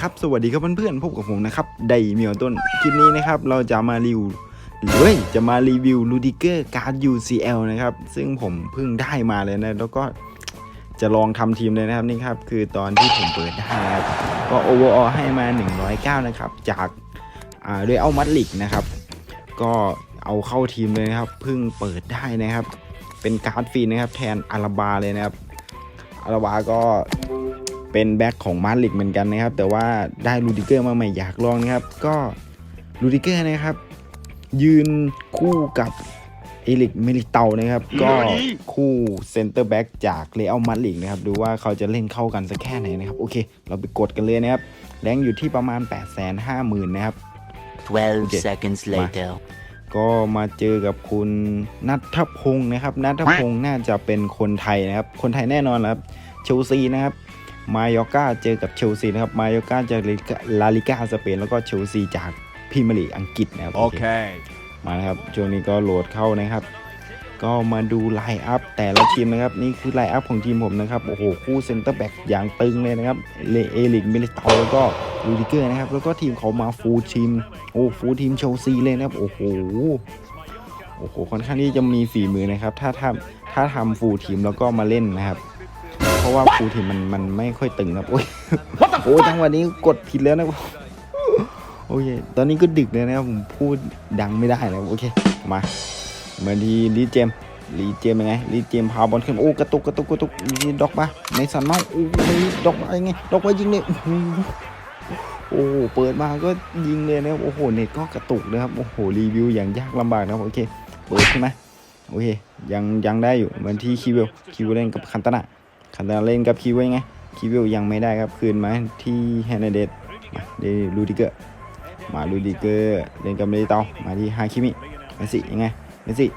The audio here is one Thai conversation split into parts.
ครับ สวัสดีครับเพื่อนๆพบกับผมนะครับไดเมียวต้น คลิปนี้นะครับเราจะมารีวิวเฮ้ยจะมารีวิวลูดิเกอร์การ์ด UCL นะครับ ซึ่งผมเพิ่งได้มาเลยนะ แล้วก็จะลองทำทีมเลยนะครับนี่ครับ คือตอนที่ผมเปิดได้นะครับก็โอเวอร์ออให้มา 109 นะครับ จากอ่าด้วยเอามัดลิกนะครับ ก็เอาเข้าทีมเลยนะครับเพิ่งเปิดได้นะครับ เป็นการ์ดฟรีนะครับ แทนอาราบาเลยนะครับอาราบาก็ เป็นแบ็คของมาดริดเหมือนกันนะครับ แต่ว่าได้ลูดิเกอร์มาใหม่อยากลองนะครับ ก็ลูดิเกอร์นะครับ ยืนคู่กับเอลิกเมลิเตานะครับ ก็คู่เซนเตอร์แบ็กจากเรอัลมาดริดนะครับ ดูว่าเขาจะเล่นเข้ากันสักแค่ไหนนะครับ โอเค เราไปกดกันเลยนะครับ แรงอยู่ที่ประมาณ 8 5 0 0 0 0 นะครับ12 Okay. seconds later. ก็มาเจอกับคุณนัทพงศ์นะครับนัทพงศ์น่าจะเป็นคนไทยนะครับ คนไทยแน่นอนครับ เชลซีนะครับ มายอร์กาเจอกับเชลซีนะครับ มายอร์กาจากลาลิก้าสเปนแล้วก็เชลซีจากพรีเมียร์ลีกอังกฤษนะครับ โอเค Okay. มานะครับ ช่วงนี้ก็โหลดเข้านะครับ ก็มาดูไลน์อัพแต่ละทีมนะครับ นี่คือไลน์อัพของทีมผมนะครับ โอ้โห คู่เซนเตอร์แบ็กอย่างตึงเลยนะครับ เลเอลิกเมลิเตาแล้วก็ลูดิเกอร์นะครับ แล้วก็ทีมเขามาฟูลทีม โอ้ ฟูลทีมเชลซีเลยนะครับ โอ้โห โอ้โห ค่อนข้างที่จะมีฝีมือนะครับ ถ้าทำถ้าทำฟูลทีมแล้วก็มาเล่นนะครับ เพราะว่าฟูลทีมมันมันไม่ค่อยตึงนะครับ โอ้ยโอ้ยจังหวะนี้กดผิดแล้วนะโอเค ตอนนี้ก็ดึกเลยนะครับผมพูดดังไม่ได้นะครับโอเค มาเหมือนที่ลีเจมส์ลีเจมส์ยังไงลีเจมส์พาบอลขึ้นโอ้กระตุกกระตุกกระตุกนี่ดอกปะในสันเมาโอ้ยดอกปะยังไงดอกปะยิงเลยโอ้โหโอ้โหเปิดมาก็ยิงเลยนะครับโอ้โหเน็ตก็กระตุกนะครับโอ้โหรีวิวอย่างยากลำบากนะครับโอเคเปิดใช่ไหมโอเคยังยังได้อยู่เหมือนที่คิวเวลคิวเวลเล่นกับคันตนา คันตาเล่นกับคิวไงคิวเวยังไม่ได้ครับคืนมาที่แฮนเดตมาเดลูดิเกอร์มาลูดิเกอร์เล่นกับเมริเตามาที่ฮาคิมิเมสซี่ยังไงเมสซี่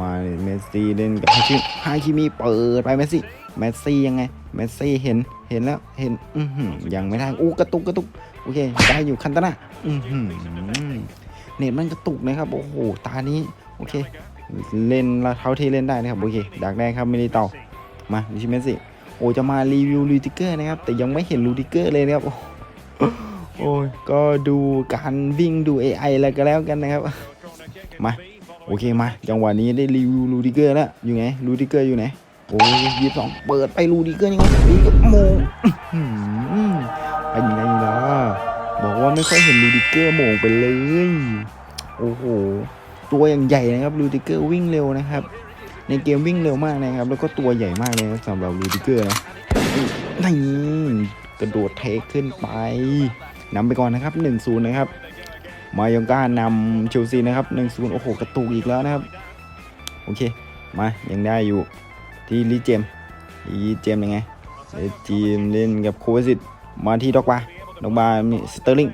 มาเมสซี่เล่นกับฮาคิมิฮาคิมิเปิดไปเมสซี่เมสซี่ยังไงเมสซี่เห็นเห็นแล้วเห็นอืยังไม่ได้อู้กระตุกกระตุกโอเคได้อยู่คันตนาอืเน็ตมันกระตุกนะครับโอ้โหตานี้โอเคเล่นเท่าที่เล่นได้นะครับโอเคดักได้ครับเมริเตา มาดิชิเมสซี่โอ้จะมารีวิวลูดิเกอร์นะครับ แต่ยังไม่เห็นลูดิเกอร์เลยนะครับ โอ้ยก็ดูการวิ่งดู AI อะไรก็แล้วกันนะครับ มาโอเคมาจังหวะนี้ได้รีวิวลูดิเกอร์แล้วอยู่ไหนลูดิเกอร์อยู่ไหนโอ้ยยี่สองเปิดไปลูดิเกอร์ยังไงลูดิเกอร์โมงเป็นไงล่ะบอกว่าไม่ค่อยเห็นลูดิเกอร์โมงไปเลย โอ้โห ตัวอย่างใหญ่นะครับลูดิเกอร์วิ่งเร็วนะครับ ในเกมวิ่งเร็วมากนะครับ แล้วก็ตัวใหญ่มากเลยนะสำหรับลูดิเกอร์นะนี่กระโดดเทคขึ้นไปนำไปก่อนนะครับ 1-0 นะครับ มายองก้านำเชลซีนะครับ 1-0 โอ้โห กระตุกอีกแล้วนะครับ โอเค มา ยังได้อยู่ ที่ลีเจมลีเจมยังไงลีเจมเล่นกับโควาซิตมาที่ด็อกบาด็อกบามีสเตอร์ลิง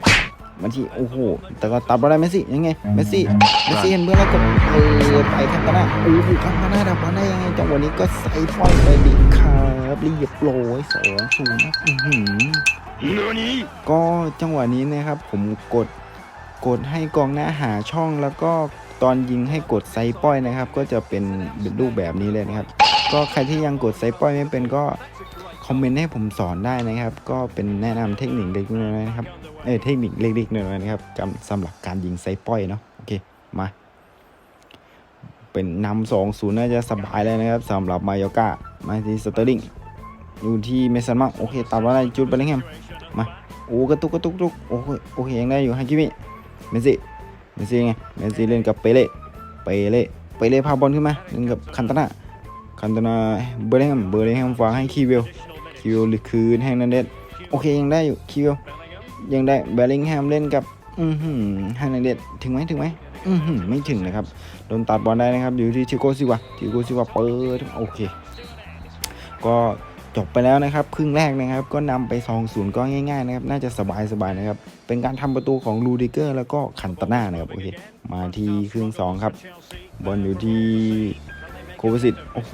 มาที่โอ้โห แต่ก็ตัดบอลได้เมสซี่ยังไงเมสซี่เมสซี่เห็นเพื่อนแล้วก็เปิดไปคันตานาโอ้โหคันตานาดับบอลได้ยังไงจังหวะนี้ก็ใส่ฟอยไปดิครับเรียบร้อยสองศูนย์นะอื้อหือก็จังหวะนี้นะครับ ผมกดกดให้กองหน้าหาช่องแล้วก็ตอนยิงให้กดไซป้อยนะครับ ก็จะเป็นรูปแบบนี้เลยนะครับ ก็ใครที่ยังกดไซป้อยไม่เป็นก็คอมเมนต์ให้ผมสอนได้นะครับ ก็เป็นแนะนำเทคนิคเล็กน้อยนะครับ เออเทคนิคเล็กๆหน้อยนะครับกำสำหรับการยิงไซป้อยเนาะโอเคมาเป็นนำสองศูนย์น่าจะสบายเลยนะครับสำหรับมายอกามาที่สเตอร์ลิงอยู่ที่เมสันมาโอเคตัดว่าอะไรจุดไปเลยแฮมมาโอ้กระตุกกระตุกตุกโอ้ยโอเคยังได้อยู่ฮากิมิเมซี่เมซี่ไงเมซี่เล่นกับเปเล่เปเล่เปเล่พาบอลขึ้นมาเล่นกับคันตนาคันตนาเบอร์เรมเบอร์เรมฝากให้คีเวลคีเวลหรือคืนให้นันเดสโอเคยังได้อยู่คีเวล ยังได้เบลลิงแฮมเล่นกับอือหือให้นันเดสถึงไหมถึงไหมอือหือไม่ถึงนะครับโดนตัดบอลได้นะครับ อยู่ที่ทิโกซิวะทิโกซิวะเปิดโอเค ก็จบไปแล้วนะครับครึ่งแรกนะครับ ก็นำไป2 0ก็ง่ายๆนะครับน่าจะสบายๆนะครับ เป็นการทำประตูของลูดิเกอร์ แล้วก็คันตาน่านะครับโอเคมาที่ครึ่ง2ครับบอลอยู่ที่โควิสิตโอ้โห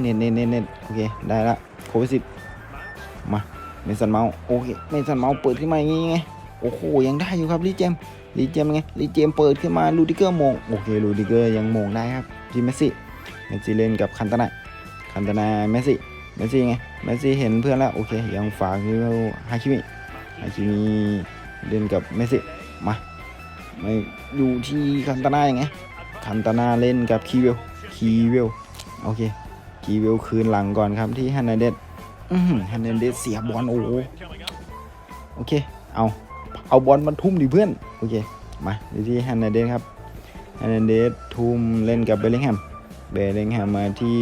เน็ตเน็ตเน็ตเน็ตโอเคได้ละโควิสิตมา เมสันเมาส์โอเคเมสันเมาส์เปิดขึ้นมาอย่างงี้ไงโอ้โหยังได้อยู่ครับลีเจมลีเจมไงลีเจมเปิดขึ้นมาลูดิเกอร์มงโอเคลูดิเกอร์ยังมงได้ครับทีเมสซี่เมสซี่เล่นกับคันตนาคันตนาเมสซี่เมสซี่ไงเมสซี่เห็นเพื่อนแล้วโอเคยังฝากคือฮาคิมิฮาคิมิเล่นกับเมสซี่มาไม่อยู่ที่คันตนาอย่างไงคันตนาเล่นกับคีเวลคีเวลโอเคคีเวลคืนหลังก่อนครับที่ฮันนาเดส ฮันนเดสเสียบอลโอ้โหโอเค เอาเอาบอลมาทุ่มดิเพื่อน โอเค มาดูที่ฮันนเดสครับฮันนเดสทุ่มเล่นกับเบลลิงแฮมเบลลิงแฮมมาที่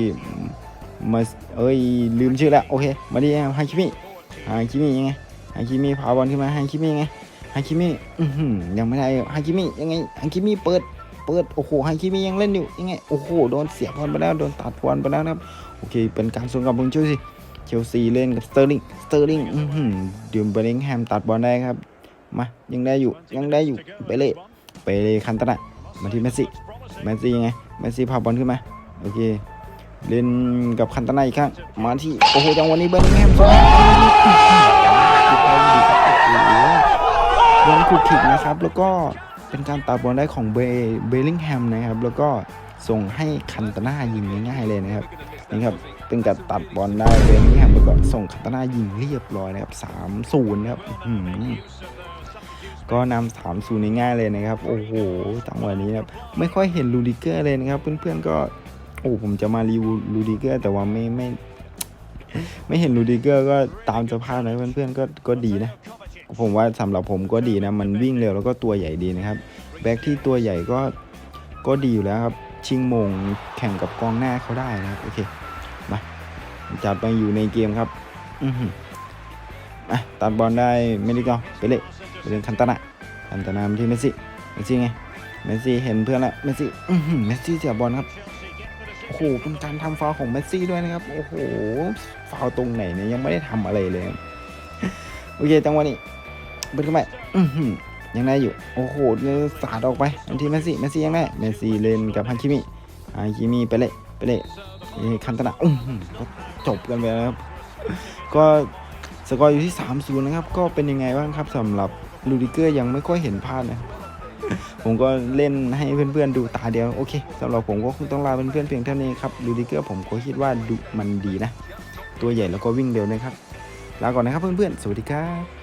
มาเอ้ยลืมชื่อแล้วโอเค มาที่ฮาคิมิฮาคิมิยังไงฮาคิมิพาบอลขึ้นมาฮาคิมิยังไงฮาคิมิอื้อหือยังไม่ได้ฮาคิมิยังไงฮาคิมิเปิดเปิดโอ้โหฮาคิมิยังเล่นอยู่ยังไงโอ้โหโดนเสียบอลไปแล้วโดนตัดบอลไปแล้วนะครับโอเคเป็นการสวนกลับของเชลซี เชลซีเล่นกับสเตอร์ลิงสเตอร์ลิงดียมเบลลิงแฮมตัดบอลได้ครับ มายังได้อยู่ยังได้อยู่เปเล่เปเล่คันตนะมาที่เมสซี่เมสซี่ยังไงเมสซี่พาบอลขึ้นมาโอเคเล่นกับคันตนาอีกครั้งมาที่โอ้โหจังหวะนี้เบลลิงแฮมส่งบอลคุกคิกนะครับ แล้วก็เป็นการตัดบอลได้ของเบเบลลิงแฮมนะครับ แล้วก็ส่งให้คันตนายิงง่ายๆเลยนะครับนี่ครับ เป็นการตัดบอลได้เบลลิงแฮมแล้วก็ส่งคันตาน่ายิงเรียบร้อยนะครับสามศูนย์ครับอื้อหือก็นำสามศูนย์ง่ายเลยนะครับ โอ้โหจังหวะนี้ครับไม่ค่อยเห็นลูดิเกอร์เลยนะครับ เพื่อนๆก็โอ้ผมจะมารีวิวลูดิเกอร์แต่ว่าไม่ไม่ ไม่เห็นลูดิเกอร์ก็ตามสภาพนะเพื่อนๆก็ก็ดีนะ ผมว่าสำหรับผมก็ดีนะ มันวิ่งเร็วแล้วก็ตัวใหญ่ดีนะครับ แบ็คที่ตัวใหญ่ก็ก็ดีอยู่แล้วครับ ชิงมงแข่งกับกองหน้าเขาได้นะครับโอเค จัดไปอยู่ในเกมครับ อืออะตัดบอลได้ไม่ได้ก็ไปเลยไปเล่นคันตนะคันตนามที่เมสซี่เมสซี่ไงเมสซี่เห็นเพื่อนแล้วเมสซี่อือเมสซี่เสียบอลครับโอ้โหเป็นการทำฟาวของเมสซี่ด้วยนะครับโอ้โหฟาวตรงไหนเนี่ยยังไม่ได้ทำอะไรเลยโอเคจังหวะนี้เบิดเข้าไปอื้อหือยังได้อยู่ โอ้โหเนี่ยสาดออกไปอันทีเมสซี่ เมสซี่ยังได้เมสซี่เล่นกับฮันคิมิฮันคิมิไปเลย ไปเลยคันตนะอื้อหือก็ จบกันไปแล้วครับ ก็สกอร์อยู่ที่3 0นะครับ ก็เป็นยังไงบ้างครับสำหรับลูดิเกอร์ยังไม่ค่อยเห็นพลาดนะผมก็เล่นให้เพื่อนๆดูตาเดียว โอเคสำหรับผมก็คงต้องลาเพื่อนๆเพียงเท่านี้ครับลูดิเกอร์ผมก็คิดว่าดูมันดีนะ ตัวใหญ่แล้วก็วิ่งเร็วนะครับลาก่อนนะครับเพื่อนๆ สวัสดีครับ